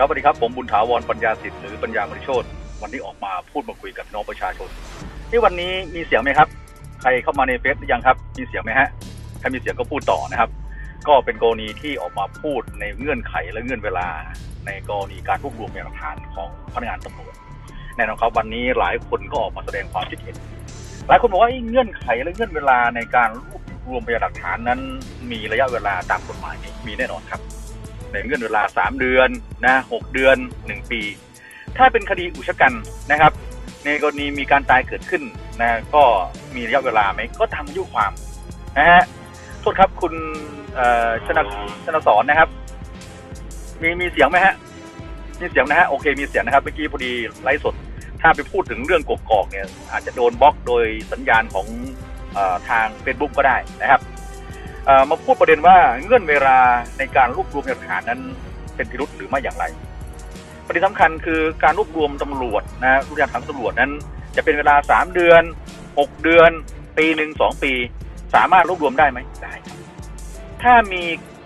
ครับสวัสดีครับ ผมบุญถาวรปัญญาสิทธิ์หรือปัญญามริโชตวันนี้ออกมาพูดมาคุยกับน้องประชาชนนี่วันนี้มีเสียงไหมครับ ใครเข้ามาในเฟซหรือยังครับ มีเสียงไหมฮะถ้ามีเสียงก็พูดต่อนะครับ ก็เป็นกรณีที่ออกมาพูดในเงื่อนไขและเงื่อนเวลา ในกรณีการรวบรวมพยานหลักฐานของพนักงานตำรวจแน่นอนครับวันนี้หลายคนก็ออกมาแสดงความคิดเห็นหลายคนบอกว่าเงื่อนไขและเงื่อนเวลาในการรวบรวมพยานหลักฐานนั้น มีระยะเวลาตามกฎหมายมีแน่นอนครับ ในเงื่อนเวลา 3 เดือนนะ6เดือน 1 ปี ถ้าเป็นคดีอุกชะกันนะครับ ในกรณีมีการตายเกิดขึ้นนะก็มีระยะเวลาไหมก็ตามอายุความนะฮะโทษครับคุณชนะชนะสอนนะครับ มีมีเสียงไหมฮะมีเสียงนะฮะโอเคมีเสียงนะครับเมื่อกี้พอดีไลฟ์สด ถ้าไปพูดถึงเรื่องกกอกเนี่ย อาจจะโดนบล็อกโดยสัญญาณของอทาง Facebook ก็ได้นะครับ มาพูดประเด็นว่าเงื่อนเวลาในการรวบรวมหลักฐานนั้นเป็นพิรุษหรือไม่อย่างไร ประเด็นสำคัญคือการรวบรวมตำรวจนะรวบรวมหลักฐานตำรวจนั้น จะเป็นเวลาสามเดือนหกเดือน ปีหนึ่งสองปี สามารถรวบรวมได้ไหมได้ ถ้ามี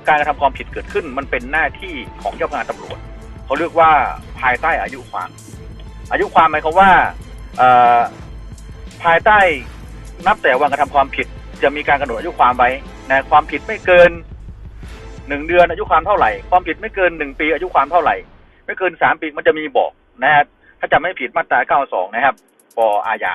การกระทำความผิดเกิดขึ้น มันเป็นหน้าที่ของเจ้าพนักงานตำรวจเขาเรียกว่าภายใต้อายุความ อายุความหมายความว่าภายใต้นับแต่วันกระทำความผิด จะมีการกำหนดอายุความไว้ นะความผิดไม่เกินหนึ่งเดือนอายุความเท่าไหร่ ความผิดไม่เกินหนึ่งปีอายุความเท่าไหร่ ไม่เกินสามปีมันจะมีบอกนะฮะถ้าจำไม่ผิดมาตราเก้าสองนะครับปออาญา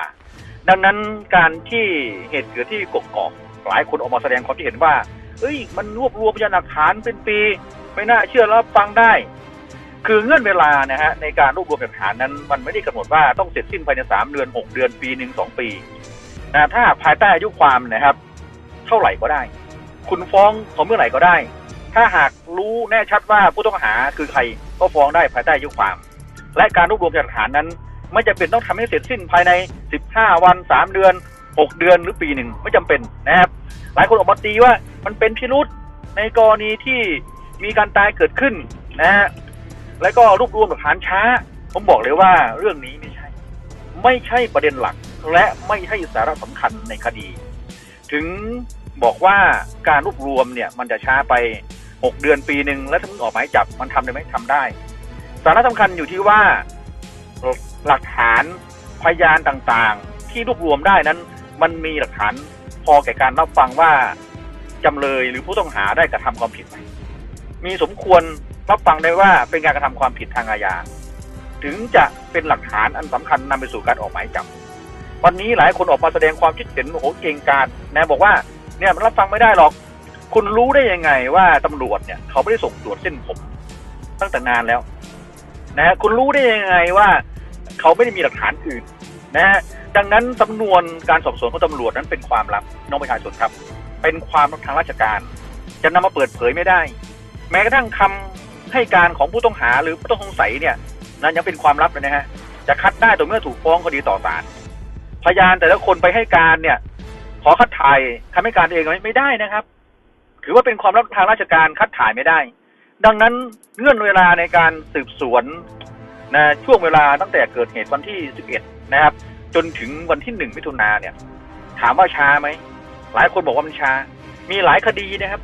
ดังนั้นการที่เหตุเกิดที่กกอกหลายคนออกมาแสดงความคิดเห็นว่า เอ้ย มันรวบรวมพยานหลักฐานเป็นปี ไม่น่าเชื่อแล้วฟังได้ คือเงื่อนเวลานะฮะในการรวบรวมหลักฐานนั้น มันไม่ได้กำหนดว่าต้องเสร็จสิ้นภายในสามเดือนหกเดือนปีหนึ่งสองปีนะถ้าภายใต้อายุความนะครับ เท่าไหร่ก็ได้ คุณฟ้องเขาเมื่อไหร่ก็ได้ ถ้าหากรู้แน่ชัดว่าผู้ต้องหาคือใครก็ฟ้องได้ภายใต้ยุความ และการรวบรวมหลักฐานนั้น ไม่จำเป็นต้องทำให้เสร็จสิ้นภายใน 15 วัน 3 เดือน 6 เดือนหรือปีหนึ่งไม่จำเป็นนะครับ หลายคนออกมาตีว่ามันเป็นพิรุษในกรณีที่มีการตายเกิดขึ้นนะฮะแล้วก็รวบรวมหลักฐานช้า ผมบอกเลยว่าเรื่องนี้ไม่ใช่ ไม่ใช่ประเด็นหลักและไม่ใช่สาระสำคัญในคดี ถึง บอกว่าการรวบรวมเนี่ยมันจะช้าไป 6 เดือนปีหนึ่งแล้วถ้ามึงออกหมายจับมันทำได้ไหมทำได้ สาระสำคัญอยู่ที่ว่าหลักฐานพยานต่างๆ ที่รวบรวมได้นั้น มันมีหลักฐานพอแก่การรับฟังว่าจำเลยหรือผู้ต้องหาได้กระทำความผิดไหมมีสมควรรับฟังได้ว่าเป็นการกระทำความผิดทางอาญาถึงจะเป็นหลักฐานอันสำคัญนำไปสู่การออกหมายจับ วันนี้หลายคนออกมาแสดงความคิดเห็นโอ้โหเก่งกาจนะบอกว่า เนี่ยมันรับฟังไม่ได้หรอก คุณรู้ได้ยังไงว่าตำรวจเนี่ย เขาไม่ได้ส่งตรวจเส้นผม ตั้งแต่นานแล้ว นะฮะคุณรู้ได้ยังไงว่า เขาไม่ได้มีหลักฐานอื่น นะฮะดังนั้นสำนวนการสอบสวนของตำรวจนั้นเป็นความลับน้องประชาชนครับ เป็นความลับทางราชการ จะนำมาเปิดเผยไม่ได้ แม้กระทั่งคำให้การของผู้ต้องหาหรือผู้ต้องสงสัยเนี่ย นั้นยังเป็นความลับเลยนะฮะจะคัดได้ต่อเมื่อถูกฟ้องคดีต่อศาลพยานแต่ละคนไปให้การเนี่ย ขอคัดถ่ายคำให้การเองไม่ได้นะครับ ถือว่าเป็นความลับทางราชการคัดถ่ายไม่ได้ ดังนั้นเงื่อนเวลาในการสืบสวนนะช่วงเวลาตั้งแต่เกิดเหตุวันที่ 11 นะครับ จนถึงวันที่1มิถุนาเนี่ย ถามว่าช้าไหม หลายคนบอกว่ามันช้า มีหลายคดีนะครับ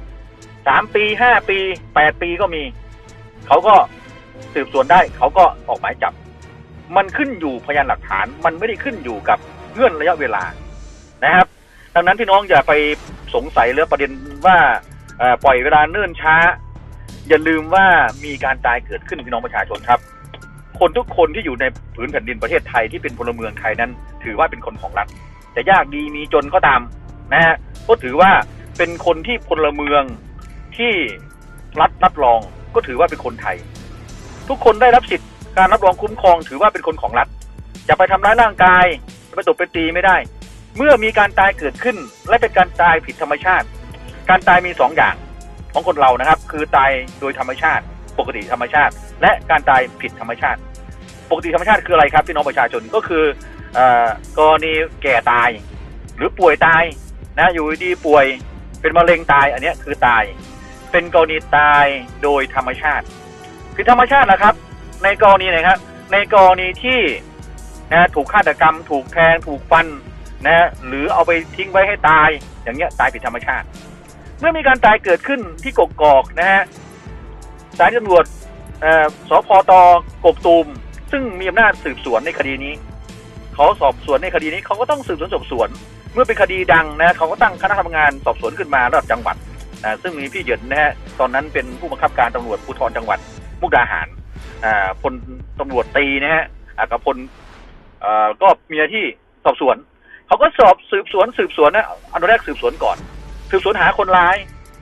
สามปีห้าปีแปดปีก็มี เขาก็สืบสวนได้ เขาก็ออกหมายจับ มันขึ้นอยู่พยานหลักฐาน มันไม่ได้ขึ้นอยู่กับเงื่อนระยะเวลานะครับ ดังนั้นพี่น้องอย่าไปสงสัยเรื่องประเด็นว่าปล่อยเวลาเนิ่นช้า อย่าลืมว่ามีการตายเกิดขึ้นพี่น้องประชาชนครับ คนทุกคนที่อยู่ในผืนแผ่นดินประเทศไทยที่เป็นพลเมืองไทยนั้น ถือว่าเป็นคนของรัฐจะยากดีมีจนก็ตามนะฮะก็ถือว่าเป็นคนที่พลเมืองที่รัฐรับรองก็ถือว่าเป็นคนไทย ทุกคนได้รับสิทธิ์การรับรองคุ้มครอง ถือว่าเป็นคนของรัฐจะไปทำร้ายร่างกายจะไปตบไปตีไม่ได้ เมื่อมีการตายเกิดขึ้น และเป็นการตายผิดธรรมชาติ การตายมีสองอย่างของคนเรานะครับ คือตายโดยธรรมชาติ ปกติธรรมชาติ และการตายผิดธรรมชาติ ปกติธรรมชาติคืออะไรครับพี่น้องประชาชนก็คืออกรณีแก่ตาย หรือป่วยตายนะอยู่ดีป่วยเป็นมะเร็งตายอันนี้คือตาย เป็นกรณีตายโดยธรรมชาติ คือธรรมชาตินะครับ ในกรณีไหนครับในกรณีที่นะถูกฆาตกรรม ถูกแทงถูกฟัน นะหรือเอาไปทิ้งไว้ให้ตาย อย่างเงี้ยตายผิดธรรมชาติ เมื่อมีการตายเกิดขึ้นที่กกอกนะฮะสานีตำรวจเอ่อสพตกบตูม ซึ่งมีอำนาจสืบสวนในคดีนี้ เขาสอบสวนในคดีนี้เขาก็ต้องสืบสวนสอบสวน เมื่อเป็นคดีดังนะเขาก็ตั้งคณะทำงานสอบสวนขึ้นมาระดับจังหวัดนะซึ่งมีพี่เหยินนะฮะตอนนั้นเป็นผู้บังคับการตำรวจภูธรจังหวัด มุกดาหารพลตำรวจตีนะฮะอ่ากับพลก็มีหน้าที่สอบสวน เขาก็สอบสืบสวนสืบสวนนะอันดับแรกสืบสวนก่อน สืบสวนหาคนร้าย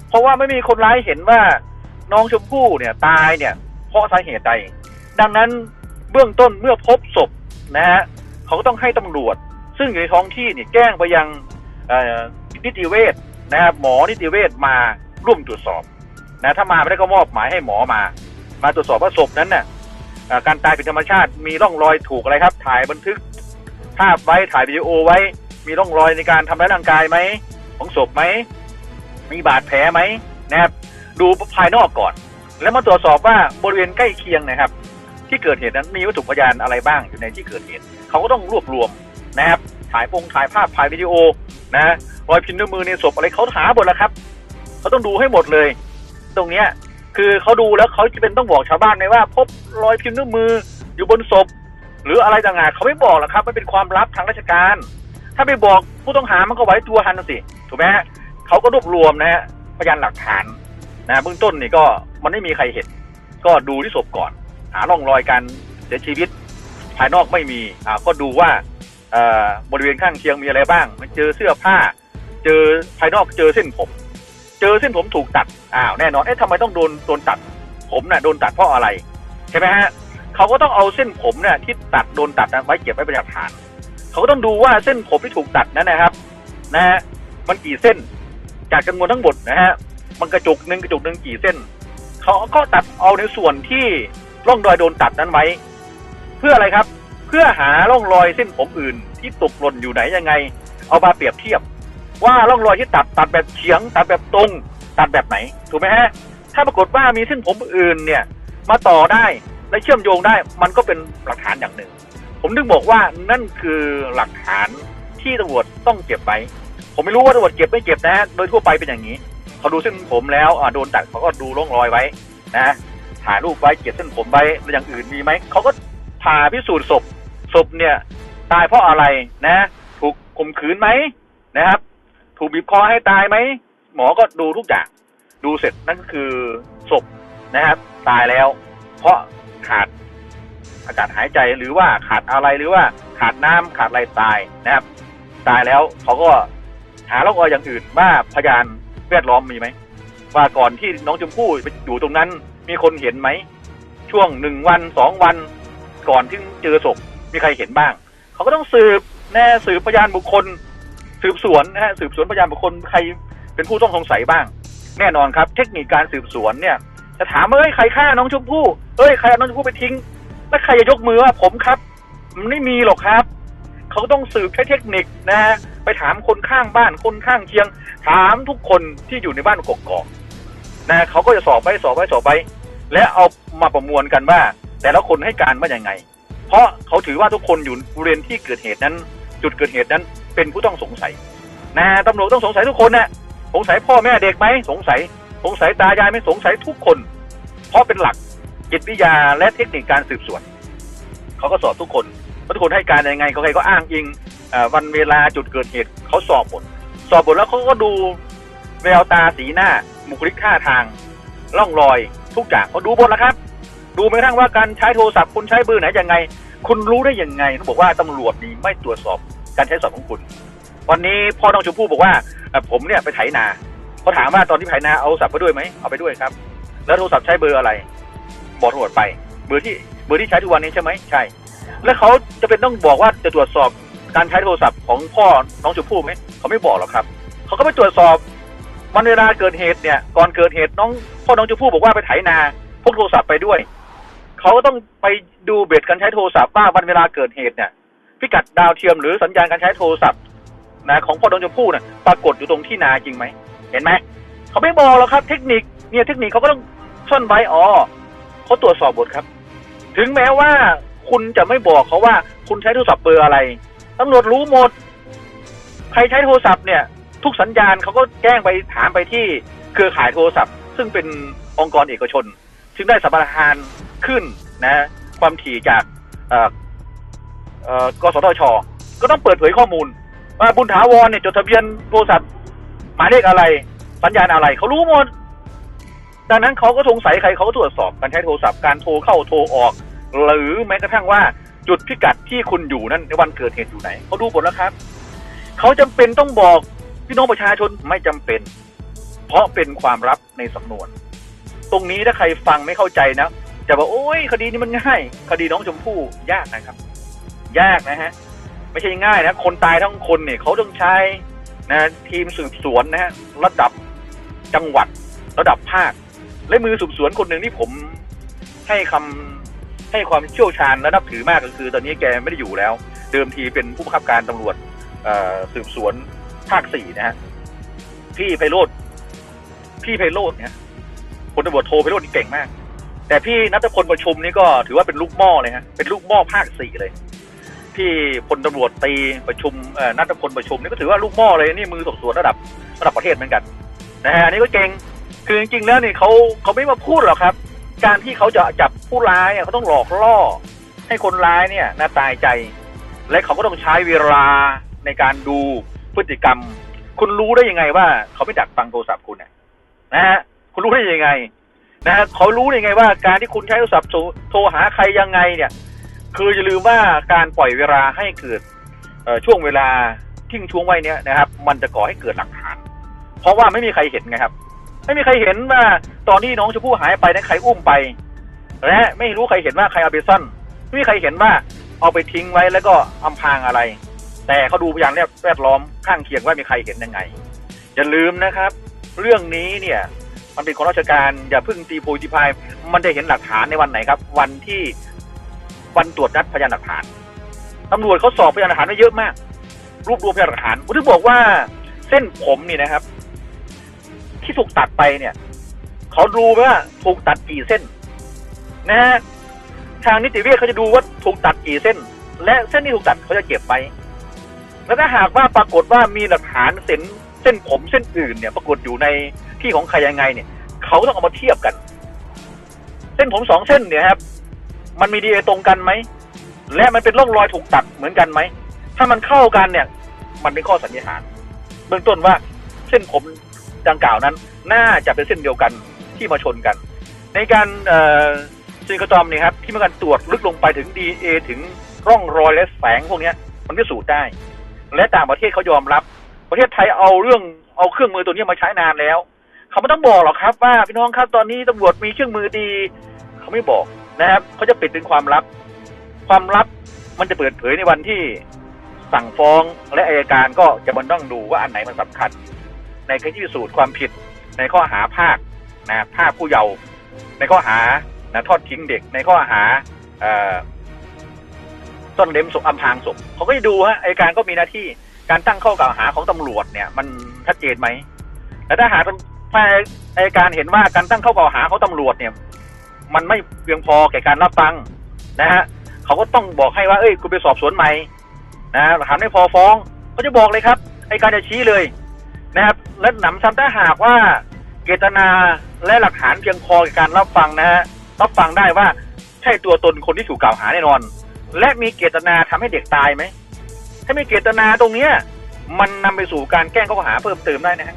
เพราะว่าไม่มีคนร้ายเห็นว่าน้องชมพู่เนี่ยตายเนี่ย เพราะสาเหตุใด ดังนั้นเบื้องต้นเมื่อพบศพนะฮะเขาก็ต้องให้ตำรวจ ซึ่งอยู่ในท้องที่เนี่ยแจ้งไปยังนิติเวชนะครับหมอนิติเวชมาร่วมตรวจสอบนะถ้ามาไม่ได้ก็มอบหมายให้หมอมา มาตรวจสอบว่าศพนั้นน่ะเอ่อการตายผิดธรรมชาติมีร่องรอยถูกอะไรครับ ถ่ายบันทึก ภาพไว้ถ่ายวิดีโอไว้ มีร่องรอยในการทำร้ายร่างกายไหมของศพไหมมีบาดแผลไหมนะครับ ดูภายนอกก่อน แล้วมาตรวจสอบว่าบริเวณใกล้เคียงนะครับ ที่เกิดเหตุนั้นมีวัตถุพยานอะไรบ้างอยู่ในที่เกิดเหตุ เขาก็ต้องรวบรวมนะครับถ่ายพงถ่ายภาพถ่ายวิดีโอนะรอยพิมพ์นิ้วยมือในศพอะไรเขาหาหมดแล้วครับเขาต้องดูให้หมดเลย ตรงเนี้ยคือเขาดูแล้วเขาจะเป็นต้องบอกชาวบ้านไหมว่า พบรอยพิมพ์นิ้วมืออยู่บนศพ หรืออะไรต่างๆเขาไม่บอกหรอกครับ มันเป็นความลับทางราชการ ถ้าไปบอกผู้ต้องหามันก็ไว้ตัวทันสิถูกไหมฮะเขาก็รวบรวมนะฮะพยานหลักฐานนะเบื้องต้นนี่ก็มันไม่มีใครเห็น ก็ดูที่ศพก่อน หาร่องรอยการเสียชีวิต ภายนอกไม่มีอ่าก็ดูว่าบริเวณข้างเคียงมีอะไรบ้าง มันเจอเสื้อผ้า เจอภายนอกเจอเส้นผม เจอเส้นผมถูกตัดอ้าวแน่นอนเอ๊ะทำไมต้องโดนโดนตัด ผมน่ะโดนตัดเพราะอะไร ใช่ไหมฮะ เขาก็ต้องเอาเส้นผมเนี่ยที่ตัดโดนตัดนะไว้เก็บไว้เป็นหลักฐาน เขาก็ต้องดูว่าเส้นผมที่ถูกตัดนั้นนะครับ นะฮะมันกี่เส้น จากจำนวนทั้งหมดนะฮะมันกระจุกหนึ่งกระจุกหนึ่งกี่เส้น เขาก็ตัดเอาในส่วนที่ร่องรอยโดนตัดนั้นไว้ เพื่ออะไรครับ เพื่อหาร่องรอยเส้นผมอื่น ที่ตกหล่นอยู่ไหนยังไง เอามาเปรียบเทียบ ว่าร่องรอยที่ตัดตัดแบบเฉียง ตัดแบบตรง ตัดแบบไหนถูกไหมฮะถ้าปรากฏว่ามีเส้นผมอื่นเนี่ย มาต่อได้ และเชื่อมโยงได้มันก็เป็นหลักฐานอย่างหนึ่ง ผมถึงบอกว่านั่นคือหลักฐานที่ตำรวจต้องเก็บไว้ผมไม่รู้ว่าตำรวจเก็บไม่เก็บนะฮะโดยทั่วไปเป็นอย่างนี้เขาดูเส้นผมแล้วโดนตัดเขาก็ดูร่องรอยไว้นะถ่ายรูปไว้เก็บเส้นผมไว้แล้วอย่างอื่นมีไหมเขาก็ผ่าพิสูจน์ศพศพเนี่ยตายเพราะอะไรนะ ถูกข่มขืนไหมนะครับ ถูกบีบคอให้ตายไหมหมอก็ดูทุกอย่างดูเสร็จนั่นก็คือศพนะครับ ตายแล้ว เพราะ ขาดอากาศหายใจหรือว่าขาดอะไรหรือว่าขาดน้ำขาดอะไรตายนะครับ ตายแล้วเขาก็หาร่องรอยอย่างอื่นว่าพยานแวดล้อมมีไหมว่าก่อนที่น้องชมพู่ไปอยู่ตรงนั้น มีคนเห็นไหม ช่วงหนึ่งวันสองวัน ก่อนที่เจอศพมีใครเห็นบ้าง เขาก็ต้องสืบแน่สืบพยานบุคคล สืบสวนนะฮะสืบสวนพยานบุคคลใครเป็นผู้ต้องสงสัยบ้าง แน่นอนครับ เทคนิคการสืบสวนเนี่ย จะถามเอ้ยใครฆ่าน้องชมพู่เอ้ยใครเอาน้องชมพู่ไปทิ้ง แล้วใครจะยกมือว่าผมครับ มันไม่มีหรอกครับ เขาต้องสืบใช้เทคนิคนะฮะไปถามคนข้างบ้านคนข้างเคียง ถามทุกคนที่อยู่ในบ้านกกอกนะเขาก็จะสอบไปสอบไปสอบไป และเอามาประมวลกันว่า แต่ละคนให้การว่าอย่างไง เพราะเขาถือว่าทุกคนอยู่บริเวณที่เกิดเหตุนั้น จุดเกิดเหตุนั้น เป็นผู้ต้องสงสัยนะตำรวจต้องสงสัยทุกคนนะสงสัยพ่อแม่เด็กไหมสงสัย สงสัยตายายไม่สงสัยทุกคน เพราะเป็นหลักจิตวิทยาและเทคนิคการสืบสวนเขาก็สอบทุกคนทุกคนให้การยังไงเขาใครก็อ้างอิงอวันเวลาจุดเกิดเหตุเขาสอบหมดสอบหมดแล้วเขาก็ดูแววตาสีหน้าบุคลิกท่าทางร่องรอยทุกอย่างเขาดูหมดแล้วครับ ดูแม้กระทั่งว่าการใช้โทรศัพท์คุณใช้เบอร์ไหนยังไง คุณรู้ได้ยังไงเขาบอกว่าตำรวจนี่ไม่ตรวจสอบการใช้โทรศัพท์ของคุณ วันนี้พ่อน้องชมพู่บอกว่าผมเนี่ยไปไถนา เขาถามว่าตอนที่ไถนาเอาโทรศัพท์ไปด้วยไหมเอาไปด้วยครับ แล้วโทรศัพท์ใช้เบอร์อะไร บอกตำรวจไป เบอร์ที่เบอร์ที่ใช้ทุกวันนี้ใช่ไหมใช่ แล้วเขาจะเป็นต้องบอกว่าจะตรวจสอบการใช้โทรศัพท์ของพ่อน้องชมพู่ไหมเขาไม่บอกหรอกครับเขาก็ไปตรวจสอบวันเวลาเกิดเหตุเนี่ย ก่อนเกิดเหตุน้องพ่อน้องชมพู่บอกว่าไปไถนาพกโทรศัพท์ไปด้วยเขาก็ต้องไปดูเบ็ดการใช้โทรศัพท์ว่าวันเวลาเกิดเหตุเนี่ยพิกัดดาวเทียมหรือสัญญาณการใช้โทรศัพท์นะของพ่อน้องชมพู่น่ะปรากฏอยู่ตรงที่นาจริงไหม เห็นไหมเขาไม่บอกหรอกครับ เทคนิคเนี่ยเทคนิคเขาก็ต้องซ่อนไว้อ๋อเขาตรวจสอบหมดครับ ถึงแม้ว่าคุณจะไม่บอกเขาว่าคุณใช้โทรศัพท์เบอร์อะไรตำรวจรู้หมด ใครใช้โทรศัพท์เนี่ย ทุกสัญญาณเขาก็แจ้งไปถามไปที่เครือข่ายโทรศัพท์ ซึ่งเป็นองค์กรเอกชน จึงได้สัมปทานขึ้นนะ ความถี่จากอ่อเอ่อกสทช ก็ต้องเปิดเผยข้อมูลว่าบุญถาวรเนี่ยจดทะเบียนโทรศัพท์ หมายเลขอะไร สัญญาณอะไรเขารู้หมด ดังนั้นเขาก็สงสัยใครเขาก็ตรวจสอบการใช้โทรศัพท์การโทรเข้าโทรออก หรือแม้กระทั่งว่าจุดพิกัดที่คุณอยู่นั้นในวันเกิดเหตุอยู่ไหนเขาดูหมดแล้วครับเขาจำเป็นต้องบอกพี่น้องประชาชนไม่จำเป็น เพราะเป็นความลับในสำนวน ตรงนี้ถ้าใครฟังไม่เข้าใจนะจะบอกโอ้ยคดีนี้มันง่าย คดีน้องชมพู่ยากนะครับ ยากนะฮะ ไม่ใช่ง่ายนะ คนตายทั้งคนเนี่ยเขาต้องใช้ นะทีมสืบสวนนะฮะระดับจังหวัดระดับภาค และมือสืบสวนคนหนึ่งที่ผมให้คำให้ความเชี่ยวชาญและนับถือมากก็คือ ตอนนี้แกไม่ได้อยู่แล้ว เดิมทีเป็นผู้บังคับการตำรวจเอ่อสืบสวนภาคสี่นะฮะพี่ไพโรธพี่ไพโรธเนี่ยพลตำรวจโทไพโรธนี่เก่งมาก แต่พี่นัทพลประชุมนี่ก็ถือว่าเป็นลูกหม้อเลยฮะเป็นลูกหม้อภาคสี่เลย พี่พลตำรวจตีประชุมนัทพลประชุมนี่ก็ถือว่าลูกหม้อเลยนี่มือสอบสวนระดับระดับประเทศเหมือนกันนะฮะอันนี้ก็เก่งคือจริงๆแล้วเนี่ยเขาเขาไม่มาพูดหรอกครับ การที่เขาจะจับผู้ร้ายเขาต้องหลอกล่อ ให้คนร้ายเนี่ยน่าตายใจ และเขาก็ต้องใช้เวลาในการดูพฤติกรรม คุณรู้ได้ยังไงว่า เขาไม่ดักฟังโทรศัพท์คุณนะฮะคุณรู้ได้ยังไงนะฮะเขารู้ได้ยังไงว่า การที่คุณใช้โทรศัพท์โทรหาใครยังไงเนี่ย คืออย่าลืมว่าการปล่อยเวลาให้เกิดช่วงเวลาทิ้งช่วงไว้เนี่ยนะครับ มันจะก่อให้เกิดหลักฐาน เพราะว่าไม่มีใครเห็นไงครับ ไม่มีใครเห็นว่าตอนที่น้องชมพู่หายไปนั้นใครอุ้มไปและไม่รู้ใครเห็นว่าใครเอาไปซ่อนไม่มีใครเห็นว่าเอาไปทิ้งไว้แล้วก็อำพรางอะไร แต่เขาดูพยานแวดล้อมข้างเคียงว่ามีใครเห็นยังไงอย่าลืมนะครับ เรื่องนี้เนี่ย มันเป็นของราชการอย่าเพิ่งตีโพยตีพายมันจะเห็นหลักฐานในวันไหนครับ วันที่ วันตรวจนัดพยานหลักฐานตำรวจเขาสอบพยานหลักฐานไว้เยอะมาก รวบรวมพยานหลักฐานผมถึงบอกว่า เส้นผมนี่นะครับ ที่ถูกตัดไปเนี่ยเขาดูว่าถูกตัดกี่เส้น นะฮะทางนิติเวชเขาจะดูว่าถูกตัดกี่เส้น และเส้นที่ถูกตัดเขาจะเก็บไปแล้วถ้าหากว่าปรากฏว่ามีหลักฐานเส้นเส้นผมเส้นอื่นเนี่ย ปรากฏอยู่ในที่ของใครยังไงเนี่ย เขาต้องเอามาเทียบกัน เส้นผมสองเส้นเนี่ยครับ มันมีดีเอตรงกันไหม และมันเป็นร่องรอยถูกตัดเหมือนกันไหม ถ้ามันเข้ากันเนี่ย มันเป็นข้อสันนิษฐาน เบื้องต้นว่าเส้นผมดังกล่าวนั้น น่าจะเป็นเส้นเดียวกันที่มาชนกัน ในการซิงคโตมเนี่ยครับที่มีการตรวจลึกลงไปถึงดีเอถึงร่องรอยและแสงพวกนี้มันพิสูจน์ได้ และต่างประเทศเขายอมรับ ประเทศไทยเอาเรื่องเอาเครื่องมือตัวนี้มาใช้นานแล้ว เขาไม่ต้องบอกหรอกครับว่าพี่น้องครับตอนนี้ตำรวจมีเครื่องมือดี เขาไม่บอก นะครับเขาจะปิดเป็นความลับ ความลับมันจะเปิดเผยในวันที่สั่งฟ้องและอายการก็จะมันต้องดูว่าอันไหนมันสำคัญ ในการที่พิสูจน์ความผิด ในข้อหาภาคนะภาคผู้เยาว์ในข้อหานะทอดทิ้งเด็ก ในข้อหาเอ่อซ่อนเล้มศพอำพรางศพเขาก็จะดูฮะอายการก็มีหน้าที่การตั้งข้อกล่าวหาของตำรวจเนี่ย มันชัดเจนไหมแต่ถ้าหากถ้าอายการเห็นว่าการตั้งข้อกล่าวหาของตำรวจเนี่ย มันไม่เพียงพอแก่การรับฟังนะฮะเขาก็ต้องบอกให้ว่าเอ้ยคุณไปสอบสวนใหม่นะหลักฐานไม่พอฟ้องเขาจะบอกเลยครับไอการจะชี้เลยนะครับและหนำซ้ำถ้าหากว่าเจตนาและหลักฐานเพียงพอในการรับฟังนะฮะรับฟังได้ว่าใช่ตัวตนคนที่ถูกกล่าวหาแน่นอน และมีเจตนาทำให้เด็กตายไหมถ้ามีเจตนาตรงเนี้ยมันนำไปสู่การแกล้งข้อหาเพิ่มเติมได้นะฮะ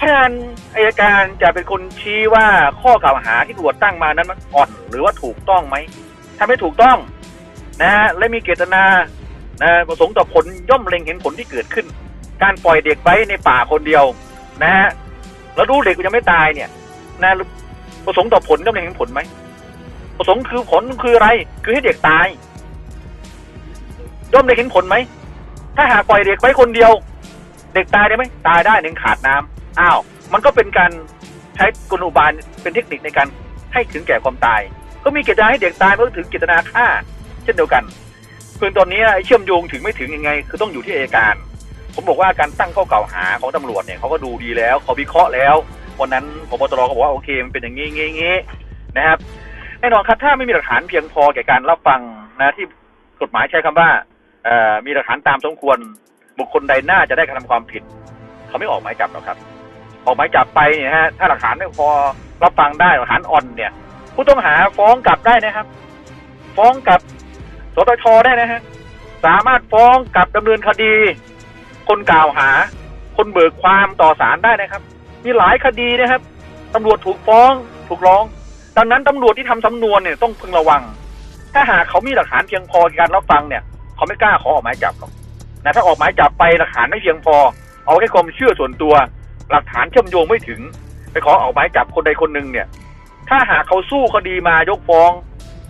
พนันอายการจะเป็นคนชี้ว่าข้อกล่าวหาที่ตำรวจตั้งมานั้นมันอ่อนหรือว่าถูกต้องไหมถ้าไม่ถูกต้องนะฮะและมีเจตนานะประสงค์ต่อผลย่อมเล็งเห็นผลที่เกิดขึ้น การปล่อยเด็กไว้ในป่าคนเดียวนะฮะแล้วรู้เด็กยังไม่ตายเนี่ยนะประสงค์ต่อผลย่อมเล็งเห็นผลไหมประสงค์คือผลคืออะไร คือให้เด็กตายย่อมเล็งเห็นผลไหมถ้าหากปล่อยเด็กไว้คนเดียว เด็กตายได้ไหมตายได้หนึ่งขาดน้ำ อ้าวมันก็เป็นการใช้กลอุบายเป็นเทคนิคในการให้ถึงแก่ความตาย ก็มีเจตนาให้เด็กตายมันก็ถึงเจตนาฆ่า เช่นเดียวกันเพื่อนตอนนี้ไอ้เชื่อมโยงถึงไม่ถึงยังไง คือต้องอยู่ที่อัยการ ผมบอกว่าการตั้งข้อกล่าวหาของตำรวจเนี่ยเขาก็ดูดีแล้วเขาวิเคราะห์แล้ววันนั้นพบตรก็บอกว่าโอเคมันเป็นอย่างนี้งี้งี้นะครับแน่นอนครับถ้าไม่มีหลักฐานเพียงพอแก่การรับฟังนะที่กฎหมายใช้คำว่ามีหลักฐานตามสมควร บุคคลใดน่าจะได้กระทำความผิด เขาไม่ออกหมายจับหรอกครับ ออกหมายจับไปเนี่ยฮะถ้าหลักฐานไม่พอรับฟังได้หลักฐานอ่อนเนี่ย ผู้ต้องหาฟ้องกลับได้นะครับ ฟ้องกับสตชได้นะฮะสามารถฟ้องกับดำเนินคดี คนกล่าวหา คนเบิกความต่อศาลได้นะครับ มีหลายคดีนะครับตำรวจถูกฟ้องถูกร้อง ดังนั้นตำรวจที่ทำสำนวนเนี่ยต้องพึงระวัง ถ้าหากเขามีหลักฐานเพียงพอในการรับฟังเนี่ย เขาไม่กล้าขอออกหมายจับหรอกนะถ้าออกหมายจับไปหลักฐานไม่เพียงพอ เอาแค่ความเชื่อส่วนตัว หลักฐานเชื่อมโยงไม่ถึง ไปขอออกหมายจับคนใดคนหนึ่งเนี่ย ถ้าหากเขาสู้คดีมายกฟ้อง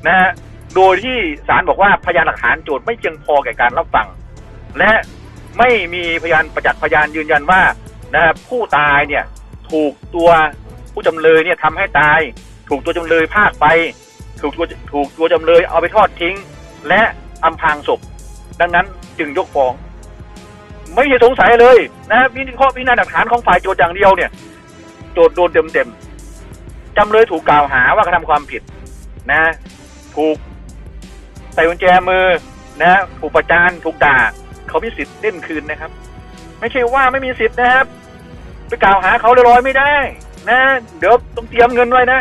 นะฮะโดยที่ศาลบอกว่าพยานหลักฐานโจทย์ไม่เพียงพอแก่การรับฟัง และไม่มีพยานประจักษ์พยานยืนยันว่านะฮะผู้ตายเนี่ยถูกตัวผู้จำเลยเนี่ยทำให้ตาย ถูกตัวจำเลยพากไป ถูกตัวถูกตัวจำเลยเอาไปทอดทิ้ง และอำพรางศพ ดังนั้นจึงยกฟ้อง ไม่เห็นสงสัยเลยนะวิเครวินาหลักฐานของฝ่ายโจทย์อย่างเดียวเนี่ย โจทย์โดนเต็มเต็มๆจำเลยถูกกล่าวหาว่ากระทำความผิดนะ ถูกใส่กุญแจมือนะถูกประจานถูกด่า เขามีสิทธิ์เล่นคืนนะครับ ไม่ใช่ว่าไม่มีสิทธิ์นะครับ ไปกล่าวหาเขาลอยๆไม่ได้ นะ เดี๋ยวต้องเตรียมเงินไว้นะ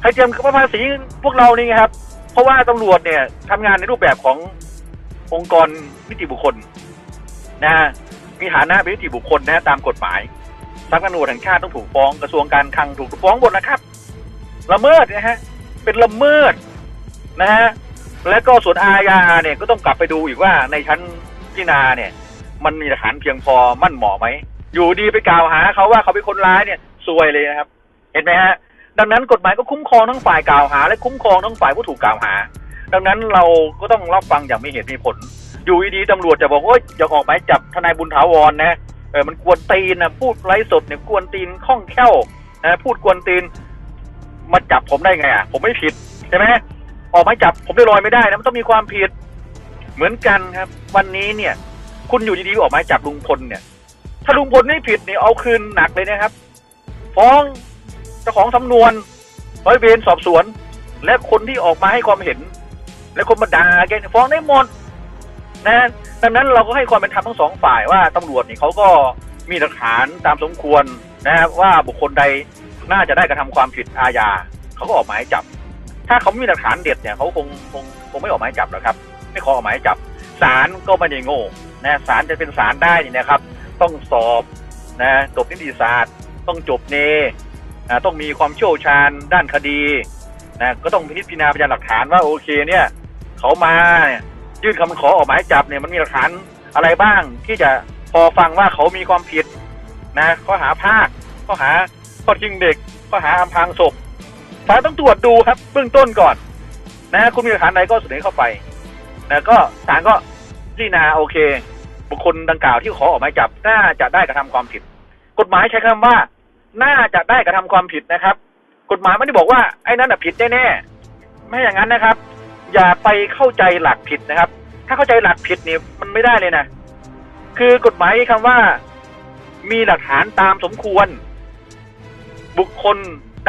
ใครเตรียมภาษีพวกเรานี่ครับ เพราะว่าตำรวจเนี่ยทำงานในรูปแบบขององค์กรนิติบุคคล นะมีฐานะเป็นนิติบุคคลนะตามกฎหมายสำนักงานตำรวจแห่งชาติต้องถูกฟ้องกระทรวงการคลังถูกฟ้องหมดนะครับ ละเมิดนะฮะเป็นละเมิดนะฮะและก็ส่วนอาญาเนี่ยก็ต้องกลับไปดูอีกว่าในชั้นพิจารณาเนี่ย มันมีหลักฐานเพียงพอมั่นเหมาะไหมอยู่ดีไปกล่าวหาเขาว่าเขาเป็นคนร้ายเนี่ยซวยเลยนะครับ เห็นไหมฮะดังนั้นกฎหมายก็คุ้มครองทั้งฝ่ายกล่าวหา และคุ้มครองทั้งฝ่ายผู้ถูกกล่าวหา ดังนั้นเราก็ต้องรับฟังอย่างมีเหตุมีผล อยู่ดีๆตำรวจจะบอกว่าอยากออกหมายจับทนายบุญถาวรนะ เออมันกวนตีนนะพูดไร้สดเนี่ยกวนตีนคล่องแคล่วนะพูดกวนตีน มาจับผมได้ไงอะผมไม่ผิดใช่ไหมออกหมายจับผมได้ลอยไม่ได้นะมันต้องมีความผิด เหมือนกันครับ วันนี้เนี่ย คุณอยู่ดีๆออกหมายจับลุงพลเนี่ย ถ้าลุงพลไม่ผิดเนี่ยเอาคืนหนักเลยนะครับ ฟ้องเจ้าของสำนวนร้อยเวรสอบสวน และคนที่ออกมาให้ความเห็น และคนมาด่าแก่ฟ้องได้หมด นะดังนั้นเราก็ให้ความเป็นธรรมทั้งสองฝ่ายว่าตำรวจนี่เขาก็มีหลักฐานตามสมควรนะครับว่าบุคคลใดน่าจะได้กระทำความผิดอาญาเขาก็ออกหมายจับ ถ้าเขามีหลักฐานเด็ดเนี่ยเขาคงคงคงไม่ออกหมายจับหรอกครับ ไม่ขอออกหมายจับศาลก็ไม่ได้โง่นะศาลจะเป็นศาลได้นี่นะครับ ต้องสอบนะจบนิติศาสตร์ ต้องจบเนนะต้องมีความเชี่ยวชาญด้านคดีนะก็ต้องพิจารณาพยานหลักฐานว่าโอเคเนี่ยเขามาเนี่ย ยื่นคำขอออกหมายจับเนี่ยมันมีหลักฐานอะไรบ้าง ที่จะพอฟังว่าเขามีความผิดนะข้อหาภาคข้อหาข้อจริงเด็กข้อหาอำพรางศพศาลต้องตรวจดูครับ เบื้องต้นก่อน นะ คุณมีหลักฐานใดก็เสนอเข้าไปนะก็ศาลก็พิจารณาโอเค บุคคลดังกล่าวที่ขอออกหมายจับน่าจะได้กระทำความผิด กฎหมายใช้คำว่า น่าจะได้กระทำความผิดนะครับ กฎหมายไม่ได้บอกว่าไอ้นั้นน่ะผิดแน่ๆไม่อย่างนั้นนะครับ อย่าไปเข้าใจหลักผิดนะครับ ถ้าเข้าใจหลักผิดนี่มันไม่ได้เลยนะ คือกฎหมายคำว่า มีหลักฐานตามสมควร บุคคล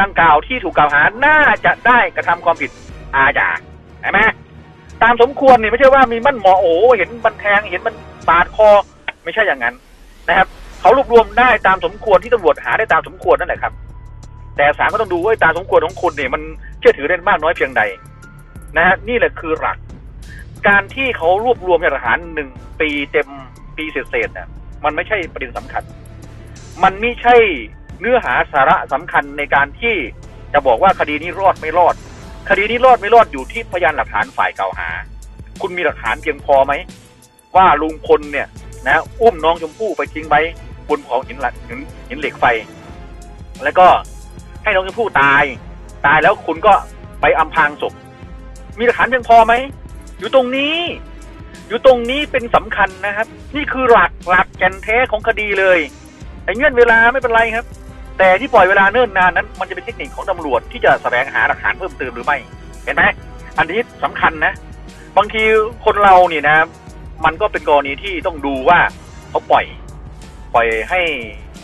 ดังกล่าวที่ถูกกล่าวหาน่าจะได้กระทำความผิดอาญาใช่ไหมตามสมควรเนี่ยไม่ใช่ว่ามีมั่นหมอโอ้เห็นมันแทงเห็นมันปาดคอ ไม่ใช่อย่างนั้นนะครับเขารวบรวมได้ตามสมควรที่ตำรวจหาได้ตามสมควรนั่นแหละครับ แต่ศาลก็ต้องดูว่าตามสมควรของคุณเนี่ยมันเชื่อถือได้มากน้อยเพียงใด นะฮะนี่แหละคือหลัก การที่เขารวบรวมหลักฐานหนึ่งปีเต็มปีเศษๆเนี่ยมันไม่ใช่ประเด็นสำคัญ มันไม่ใช่เนื้อหาสาระสำคัญในการที่จะบอกว่าคดีนี้รอดไม่รอด คดีนี้รอดไม่รอดอยู่ที่พยานหลักฐานฝ่ายกล่าวหา คุณมีหลักฐานเพียงพอไหมว่าลุงพลเนี่ยนะอุ้มน้องชมพู่ไปทิ้งไว้บนเขาหินหลักหินหินเหล็กไฟ แล้วก็ให้น้องชมพู่ตาย ตายแล้วคุณก็ไปอำพรางศพ มีหลักฐานเพียงพอไหม อยู่ตรงนี้ อยู่ตรงนี้เป็นสำคัญนะครับ นี่คือหลักหลักแก่นแท้ของคดีเลยไอ้เงื่อนเวลาไม่เป็นไรครับ แต่ที่ปล่อยเวลาเนิ่นนานนั้น มันจะเป็นเทคนิคของตำรวจที่จะแสวงหาหลักฐานเพิ่มเติมหรือไม่เห็นไหมอันนี้สำคัญนะ บางทีคนเราเนี่ยนะ มันก็เป็นกรณีที่ต้องดูว่าเขาปล่อย ปล่อยให้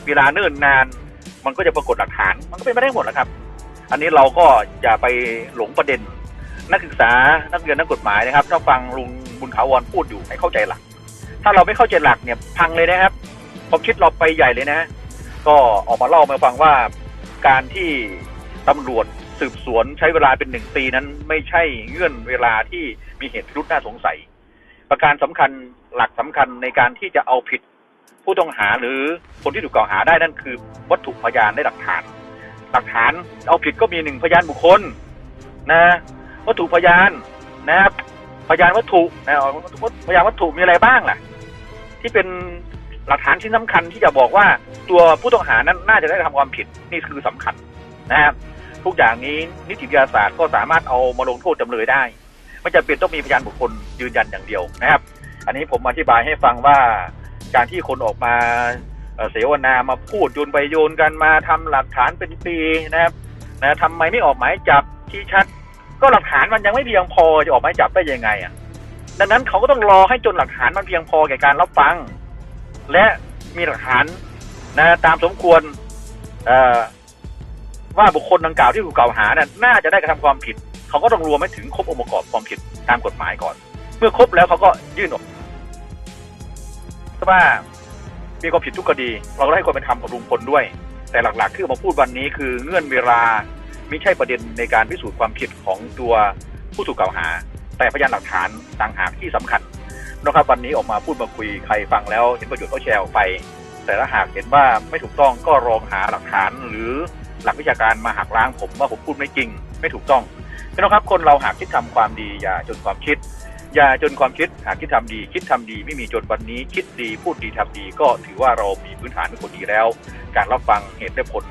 เวลาเนิ่นนาน มันก็จะปรากฏหลักฐาน มันก็เป็นไม่ได้หมดแล้วครับ อันนี้เราก็อย่าไปหลงประเด็น นักศึกษานักเรียนนักกฎหมายนะครับ ถ้าฟังลุงบุญถาวรพูดอยู่ให้เข้าใจหลัก ถ้าเราไม่เข้าใจหลักเนี่ยพังเลยนะครับความคิดเราไปใหญ่เลยนะ ก็ออกมาเล่ามาฟังว่าการที่ตำรวจสืบสวนใช้เวลาเป็นหนึ่งปีนั้น ไม่ใช่เงื่อนเวลาที่มีเหตุพิรุษน่าสงสัย ประการสำคัญหลักสำคัญในการที่จะเอาผิดผู้ต้องหาหรือคนที่ถูกกล่าวหาได้นั่นคือวัตถุพยานได้หลักฐาน หลักฐานเอาผิดก็มีหนึ่งพยานบุคคลนะ วัตถุพยานนะครับพยานวัตถุนะพยานวัตถุมีอะไรบ้างล่ะ ที่เป็นหลักฐานชิ้นสำคัญที่จะบอกว่าตัวผู้ต้องหานั้นน่าจะได้ทำความผิดนี่คือสำคัญนะครับทุกอย่างนี้นิติวิทยาศาสตร์ก็สามารถเอามาลงโทษจำเลยได้ ไม่จำเป็นต้องมีพยานบุคคลยืนยันอย่างเดียวนะครับ อันนี้ผมอธิบายให้ฟังว่าการที่คนออกมาเอ่อเสวนามาพูดโยนไปโยนกันมาทำหลักฐานเป็นปีนะครับนะทำไมไม่ออกหมายจับที่ชัด ก็หลักฐานมันยังไม่เพียงพอจะออกหมายจับได้ยังไงอะ ดังนั้นเขาก็ต้องรอให้จนหลักฐานมันเพียงพอแก่การรับฟัง และมีหลักฐานนะตามสมควรว่าบุคคลดังกล่าวที่ถูกกล่าวหาเนี่ยน่าจะได้กระทำความผิด เขาก็ต้องรวมให้ถึงครบองค์ประกอบความผิดตามกฎหมายก่อน เมื่อครบแล้วเขาก็ยื่นออกว่ามีความผิดทุกคดี เราก็ให้ความเป็นธรรมกับลุงพลด้วย แต่หลักๆที่เอมาพูดวันนี้คือเงื่อนเวลา ไม่ใช่ประเด็นในการพิสูจน์ความผิดของตัวผู้ถูกกล่าวหา แต่พยานหลักฐานต่างหากที่สำคัญนะครับวันนี้ออกมาพูดมาคุยใครฟังแล้วเห็นประโยชน์ก็แชร์ออกไป แต่ถ้าหากเห็นว่าไม่ถูกต้องก็รองหาหลักฐาน หรือหลักวิชาการมาหักล้างผมว่าผมพูดไม่จริง ไม่ถูกต้องนะครับคนเราหากคิดทำความดีอย่าจนความคิด อย่าจนความคิดหากคิดทำดี คิดทำดีไม่มีจนวันนี้ คิดดีพูดดีทำดี ก็ถือว่าเรามีพื้นฐานเป็นคนดีแล้ว การรับฟังเหตุและผล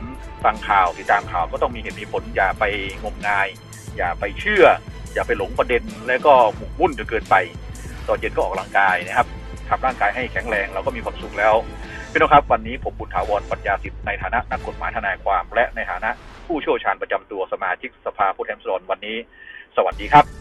ฟังข่าวติดตามข่าวก็ต้องมีเหตุมีผลอย่าไปงมงาย อย่าไปเชื่อ อย่าไปหลงประเด็นแล้วก็หมกมุ่นจนเกินไปตอนเย็นก็ออกกำลังกายนะครับทำร่างกายให้แข็งแรงเราก็มีความสุขแล้วพี่น้องครับวันนี้ผมบุญถาวรปัญญาสิทธิ์ในฐานะนักกฎหมายทนายความ และในฐานะผู้เชี่ยวชาญประจำตัวสมาชิกสภาผู้แทนราษฎรวันนี้ สวัสดีครับ